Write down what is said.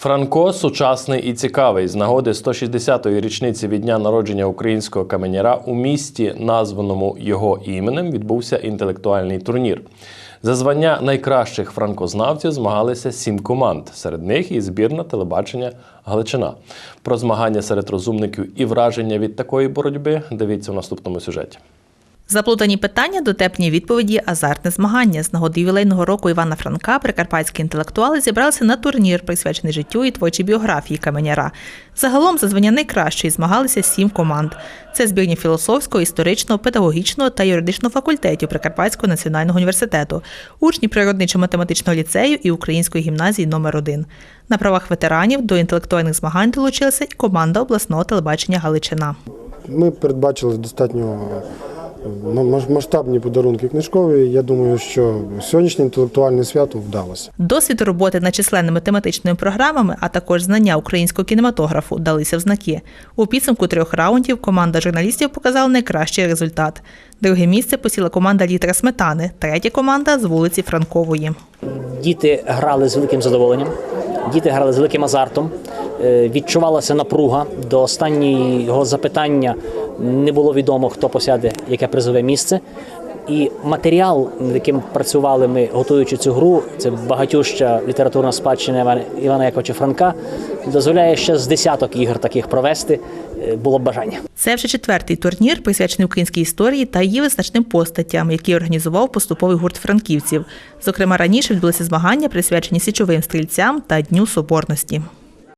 Франко сучасний і цікавий з нагоди 160-ї річниці від дня народження українського каменяра у місті, названому його іменем, відбувся інтелектуальний турнір. За звання найкращих франкознавців змагалися сім команд. Серед них і збірна телебачення Галичина. Про змагання серед розумників і враження від такої боротьби дивіться в наступному сюжеті. Заплутані питання, дотепні відповіді, азартне змагання. З нагоди ювілейного року Івана Франка прикарпатські інтелектуали зібралися на турнір, присвячений життю і творчій біографії каменяра. Загалом за звання найкращої змагалися сім команд. Це збірні філософського, історичного, педагогічного та юридичного факультетів Прикарпатського національного університету, учні природничо-математичного ліцею і української гімназії номер 1 На правах ветеранів до інтелектуальних змагань долучилася і команда обласного телебачення Галичина. Ми передбачили достатньо масштабні подарунки книжкові. Я думаю, що сьогоднішнє інтелектуальне свято вдалося. Досвід роботи над численними тематичними програмами, а також знання українського кінематографу далися в знаки. У підсумку трьох раундів команда журналістів показала найкращий результат. Друге місце посіла команда Літра Сметани, третя команда з вулиці Франкової. Діти грали з великим задоволенням, діти грали з великим азартом. Е, Відчувалася напруга до останнього запитання. Не було відомо, хто посяде яке призове місце. І матеріал, над яким працювали ми, готуючи цю гру, це багатюща літературна спадщина Івана- Яковича Франка, дозволяє ще з десяток ігор таких провести. Е, Було б бажання. Це вже четвертий турнір, присвячений українській історії та її визначним постатям, який організував поступовий гурт франківців. Зокрема, раніше відбулися змагання, присвячені січовим стрільцям та Дню Соборності.